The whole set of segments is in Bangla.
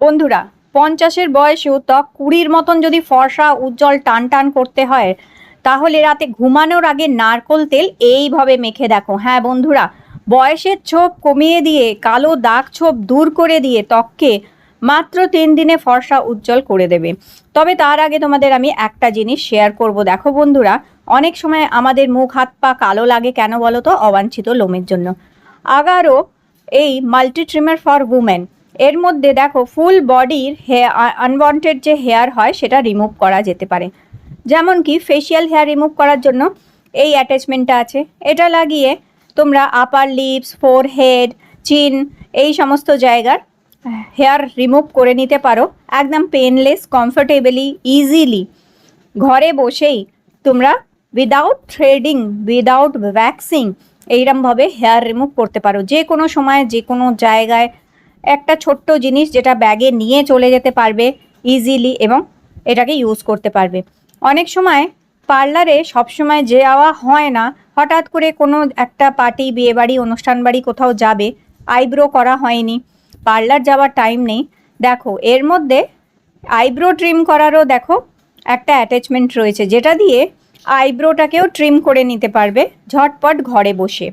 বন্ধুরা, পঞ্চাশের বয়সেও ত্বক কুড়ির মতন যদি ফর্সা, উজ্জ্বল টান টান করতে হয়, তাহলে রাতে ঘুমানোর আগে নারকোল তেল এইভাবে মেখে দেখো। হ্যাঁ বন্ধুরা, বয়সের ছোপ কমিয়ে দিয়ে কালো দাগ ছোপ দূর করে দিয়ে ত্বককে মাত্র তিন দিনে ফর্সা, উজ্জ্বল করে দেবে। তবে তার আগে তোমাদের আমি একটা জিনিস শেয়ার করব। দেখো বন্ধুরা, অনেক সময় আমাদের মুখ, হাত, পা কালো লাগে কেন বলো তো? অবাঞ্ছিত লোমের জন্য। আগারও এই মাল্টি ট্রিমার ফর উমেন এর মধ্যে দেখো ফুল বডির হেয়ার আনওয়ান্টেড যে হেয়ার হয় সেটা রিমুভ করা যেতে পারে। যেমন কি ফেসিয়াল হেয়ার রিমুভ করার জন্য এই অ্যাটাচমেন্টটা আছে। এটা লাগিয়ে তোমরা আপার লিপস ফোর হেড চিন এই সমস্ত জায়গার হেয়ার রিমুভ করে নিতে পারো। একদম পেনলেস কমফোর্টেবলি ইজিলি ঘরে বসেই তোমরা উইদাউট থ্রেডিং উইদাউট ভ্যাক্সিং এইরমভাবে হেয়ার রিমুভ করতে পারো। যে কোনো সময় যে কোনো জায়গায় একটা ছোট্ট জিনিস যেটা ব্যাগে নিয়ে চলে যেতে পারবে ইজিলি এবং এটাকে ইউজ করতে পারবে। অনেক সময় পার্লারে সবসময় যাওয়া হয় না। হঠাৎ করে কোনো একটা পার্টি বিয়েবাড়ি অনুষ্ঠান বাড়ি কোথাও যাবে আইব্রো করা হয়নি। পার্লার যাওয়ার টাইম নেই। দেখো, এর মধ্যে আইব্রো ট্রিম করারও দেখো একটা অ্যাটাচমেন্ট রয়েছে, যেটা দিয়ে আইব্রোটাকেও ট্রিম করে নিতে পারবে ঝটপট ঘরে বসে।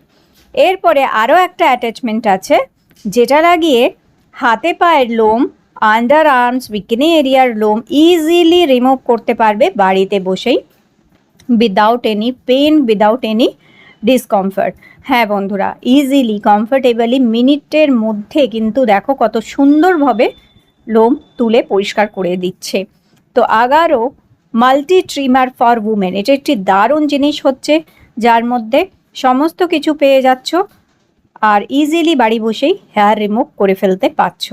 এরপরে আরও একটা অ্যাটাচমেন্ট আছে, যেটা লাগিয়ে হাতে পায়ের লোম আন্ডার আর্মস বিকিনি এরিয়ার লোম ইজিলি রিমুভ করতে পারবে বাড়িতে বসেই without any pain without any discomfort হ্যাঁ বন্ধুরা ইজিলি কমফর্টেবলি মিনিটের মধ্যে কিন্তু দেখো কত সুন্দরভাবে লোম তুলে পরিষ্কার করে দিচ্ছে। তো Agaro multi trimmer for women এটা একটি দারুণ জিনিস হচ্ছে, যার মধ্যে সমস্ত কিছু পেয়ে যাচ্ছ। আর ইজিলি বাড়ি বসেই হেয়ার রিমুভ করে ফেলতে পারছ।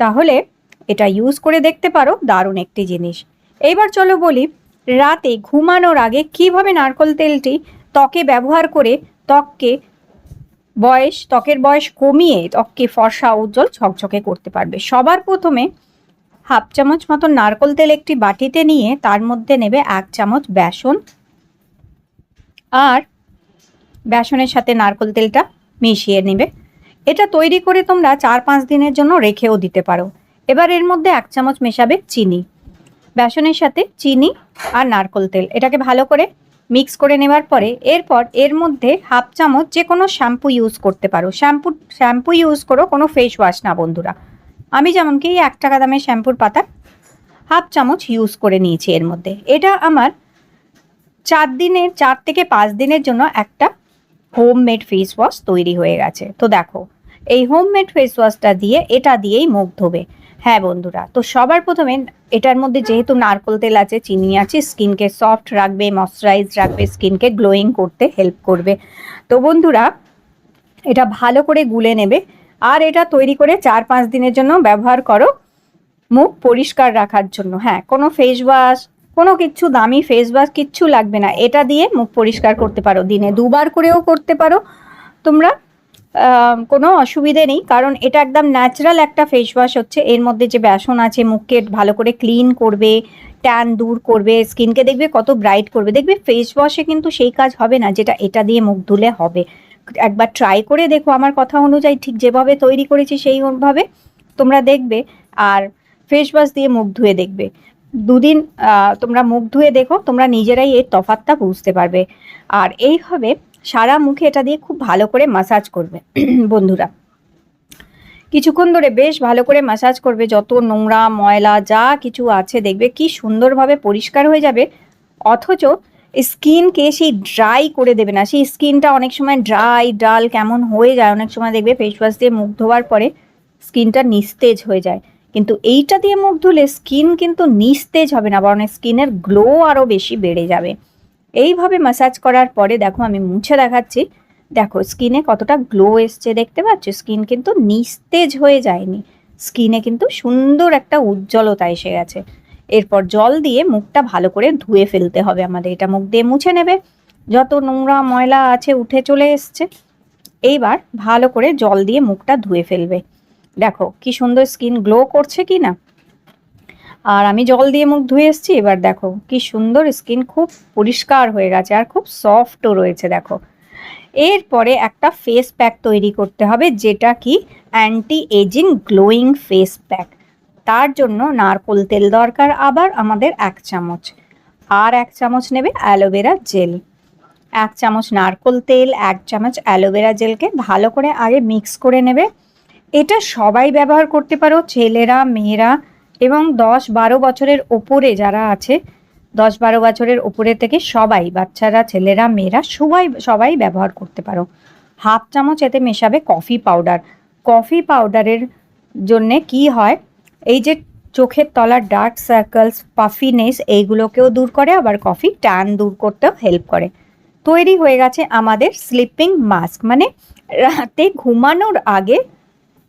তাহলে এটা ইউজ করে দেখতে পারো, দারুণ একটি জিনিস। এইবার চলো বলি, রাতে ঘুমানোর আগে কীভাবে নারকল তেলটি ত্বকে ব্যবহার করে ত্বককে বয়স, ত্বকের বয়স কমিয়ে ত্বককে ফর্সা উজ্জ্বল ঝকঝকে করতে পারবে। সবার প্রথমে হাফ চামচ মতন নারকল তেল একটি বাটিতে নিয়ে তার মধ্যে নেবে এক চামচ বেসন। আর বেসনের সাথে নারকল তেলটা মিশিয়ে নেবে। এটা তৈরি করে তোমরা চার পাঁচ দিনের জন্য রেখেও দিতে পারো। এবার এর মধ্যে এক চামচ মেশাবে চিনি। বেসনের সাথে চিনি আর নারকল তেল। এটাকে ভালো করে মিক্স করে নেবার পরে এরপর এর মধ্যে হাফ চামচ যে কোনো শ্যাম্পু ইউজ করতে পারো। শ্যাম্পু শ্যাম্পু ইউজ করো, কোনো ফেস ওয়াশ না বন্ধুরা। আমি যেমন কি এক টাকা দামের শ্যাম্পুর পাতা হাফ চামচ ইউজ করে নিয়েছি এর মধ্যে। এটা আমার চার দিনের, চার থেকে পাঁচ দিনের জন্য একটা হোম মেড ফেস ওয়াশ তৈরি হয়ে গেছে। তো দেখো, এই হোম মেড ফেস ওয়াশটা দিয়ে, এটা দিয়েই মুখ ধোবে। হ্যাঁ বন্ধুরা, তো সবার প্রথমে এটার মধ্যে যেহেতু নারকল তেল আছে, চিনি আছে, স্কিনকে সফট রাখবে ময়শ্চারাইজ রাখবে, স্কিনকে গ্লোয়িং করতে হেল্প করবে। তো বন্ধুরা, এটা ভালো করে গুলে নেবে। আর এটা তৈরি করে চার পাঁচ দিনের জন্য ব্যবহার করো মুখ পরিষ্কার রাখার জন্য। হ্যাঁ কোনো ফেস ওয়াশ কোনো কিছু দামি ফেস ওয়াশ কিচ্ছু লাগবে না। এটা দিয়ে মুখ পরিষ্কার করতে পারো। দিনে দুবার করেও করতে পারো। তোমরা কোনো অসুবিধে নেই। কারণ এটা একদম ন্যাচারাল একটা ফেস ওয়াশ হচ্ছে। এর মধ্যে যে বেসন আছে, মুখকে ভালো করে ক্লিন করবে ট্যান দূর করবে স্কিনকে দেখবে কত ব্রাইট করবে। দেখবে ফেস ওয়াশে কিন্তু সেই কাজ হবে না, যেটা এটা দিয়ে মুখ ধুলে হবে। একবার ট্রাই করে দেখো আমার কথা অনুযায়ী ঠিক যেভাবে তৈরি করেছি সেইভাবে তোমরা দেখবে। আর ফেস ওয়াশ দিয়ে মুখ ধুয়ে দেখবে। দুদিন তোমরা মুখ ধুয়ে দেখো, তোমরা নিজেরাই এর তফাতটা বুঝতে পারবে। আর এইভাবে সারা মুখে এটা দিয়ে খুব ভালো করে মাসাজ করবে, বন্ধুরা। কিছুক্ষণ ধরে বেশ ভালো করে মাসাজ করবে, যত নোংরা, ময়লা, যা কিছু আছে, দেখবে কি সুন্দরভাবে পরিষ্কার হয়ে যাবে। অথচ স্কিনকে সেই ড্রাই করে দেবে না, সেই স্কিনটা অনেক সময় ড্রাই ডাল কেমন হয়ে যায়, অনেক সময় দেখবে ফেস ওয়াশ দিয়ে মুখ ধোয়ার পরে স্কিনটা নিস্তেজ হয়ে যায়। কিন্তু এইটা দিয়ে মুখ ধুলে স্কিন কিন্তু নিস্তেজ হবে না, বরং স্কিনের গ্লো আরও বেশি বেড়ে যাবে। এইভাবে ম্যাসাজ করার পরে দেখো আমি মুছে দেখাচ্ছি। দেখো স্কিনে কতটা গ্লো এসছে দেখতে পাচ্ছ? স্কিন কিন্তু নিস্তেজ হয়ে যায়নি। স্কিনে কিন্তু সুন্দর একটা উজ্জ্বলতা এসে গেছে। এরপর জল দিয়ে মুখটা ভালো করে ধুয়ে ফেলতে হবে আমাদের। এটা মুখ দিয়ে মুছে নেবে। যত নোংরা ময়লা আছে, উঠে চলে এসছে। এইবার ভালো করে জল দিয়ে মুখটা ধুয়ে ফেলবে। দেখো, কি সুন্দর স্কিন গ্লো করছে কি না? আর আমি জল দিয়ে মুখ ধুয়ে এসেছি, এবার দেখো, কি সুন্দর স্কিন খুব পরিষ্কার হয়ে গেছে আর খুব সফটও রয়েছে, দেখো। এরপরে একটা ফেস প্যাক তৈরি করতে হবে, যেটা কি anti aging glowing face pack তার জন্য নারকোল তেল দরকার, আবার আমাদের এক চামচ। আর এক চামচ নেবে অ্যালোভেরা জেল। এক চামচ নারকোল তেল, এক চামচ অ্যালোভেরা জেলকে ভালো করে আগে মিক্স করে নেবে। এটা সবাই ব্যবহার করতে পারো, ছেলেরা, মেয়েরা এবং দশ বারো বছরের ওপরে যারা আছে, দশ বারো বছরের ওপরে থেকে সবাই, বাচ্চারা, ছেলেরা, মেয়েরা, সবাই সবাই ব্যবহার করতে পারো। হাফ চামচ এতে মেশাবে কফি পাউডার। কফি পাউডারের জন্যে কি হয়, এই যে চোখের তলার ডার্ক সার্কেলস, পাফিনেস, এইগুলোকেও দূর করে, আবার কফি ট্যান দূর করতেও হেল্প করে। তৈরি হয়ে গেছে আমাদের স্লিপিং মাস্ক মানে রাতে ঘুমানোর আগে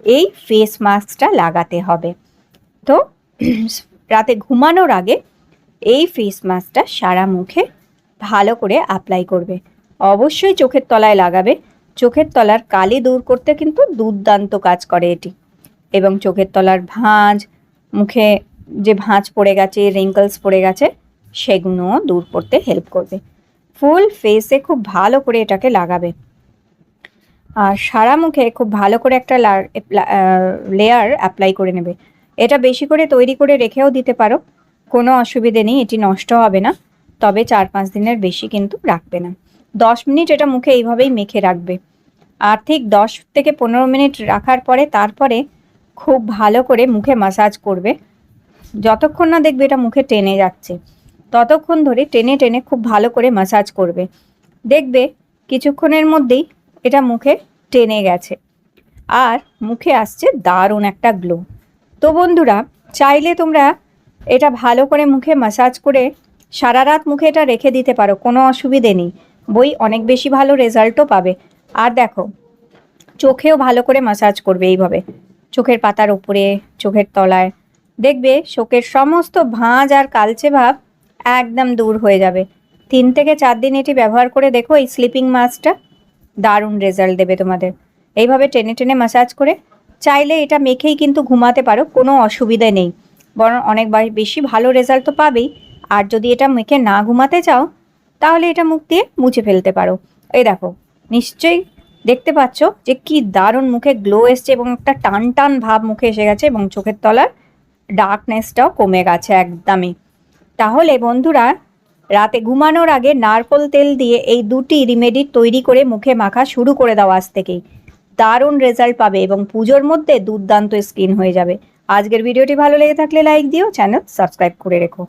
এই ফেস মাস্কটা লাগাতে হবে। তো রাতে ঘুমানোর আগে এই ফেস মাস্কটা সারা মুখে ভালো করে অ্যাপ্লাই করবে। অবশ্যই চোখের তলায় লাগাবে। চোখের তলার কালি দূর করতে কিন্তু দুর্দান্ত কাজ করে এটি। এবং চোখের তলার ভাঁজ, মুখে যে ভাঁজ পড়ে গেছে রিঙ্কলস পড়ে গেছে সেগুলোও দূর করতে হেল্প করবে। ফুল ফেসে খুব ভালো করে এটাকে লাগাবে। সারা মুখে খুব ভালো করে একটা লেয়ার অ্যাপ্লাই করে নেবে। এটা বেশি করে তৈরি করে রেখেও দিতে পারো, কোনো অসুবিধে নেই, এটি নষ্ট হবে না, তবে চার পাঁচ দিনের বেশি কিন্তু রাখবে না। দশ মিনিট এটা মুখে এইভাবেই মেখে রাখবে। আর ঠিক দশ থেকে পনেরো মিনিট রাখার পরে তারপরে খুব ভালো করে মুখে মাসাজ করবে। যতক্ষণ না দেখবে এটা মুখে টেনে যাচ্ছে, ততক্ষণ ধরে টেনে টেনে খুব ভালো করে মাসাজ করবে। দেখবে কিছুক্ষণের মধ্যেই এটা মুখে টেনে গেছে। আর মুখে আসছে দারুণ একটা গ্লো তো বন্ধুরা, চাইলে তোমরা এটা ভালো করে মুখে মাসাজ করে সারা রাত মুখে এটা রেখে দিতে পারো, কোনো অসুবিধে নেই। বই অনেক বেশি ভালো রেজাল্টও পাবে। আর দেখো, চোখেও ভালো করে মাসাজ করবে এইভাবে। চোখের পাতার উপরে, চোখের তলায়। দেখবে চোখের সমস্ত ভাঁজ আর কালচে ভাব একদম দূর হয়ে যাবে। তিন থেকে চার দিন এটি ব্যবহার করে দেখো এই স্লিপিং মাস্কটা দারুণ রেজাল্ট দেবে তোমাদের। এইভাবে টেনে টেনে মাসাজ করে চাইলে এটা মেখেই কিন্তু ঘুমাতে পারো, কোনো অসুবিধা নেই। বরং অনেক বেশি ভালো রেজাল্ট তো পাবেই। আর যদি এটা মেখে না ঘুমাতে চাও, তাহলে এটা মুখ দিয়ে মুছে ফেলতে পারো। এই দেখো, নিশ্চয়ই দেখতে পাচ্ছ যে কি দারুণ মুখে গ্লো এসছে এবং একটা টান টান ভাব মুখে এসে গেছে এবং চোখের তলার ডার্কনেসটাও কমে গেছে একদমই। তাহলে বন্ধুরা রাতে ঘুমানোর আগে নারকোল তেল দিয়ে এই দুটি রিমেডি তৈরি করে মুখে মাখা শুরু করে দাও আজ থেকেই। দারুণ রেজাল্ট পাবে এবং পুজোর মধ্যে দুর্দান্ত স্কিন হয়ে যাবে। আজকের ভিডিওটি ভালো লেগে থাকলে লাইক দিও চ্যানেল সাবস্ক্রাইব করে রেখো।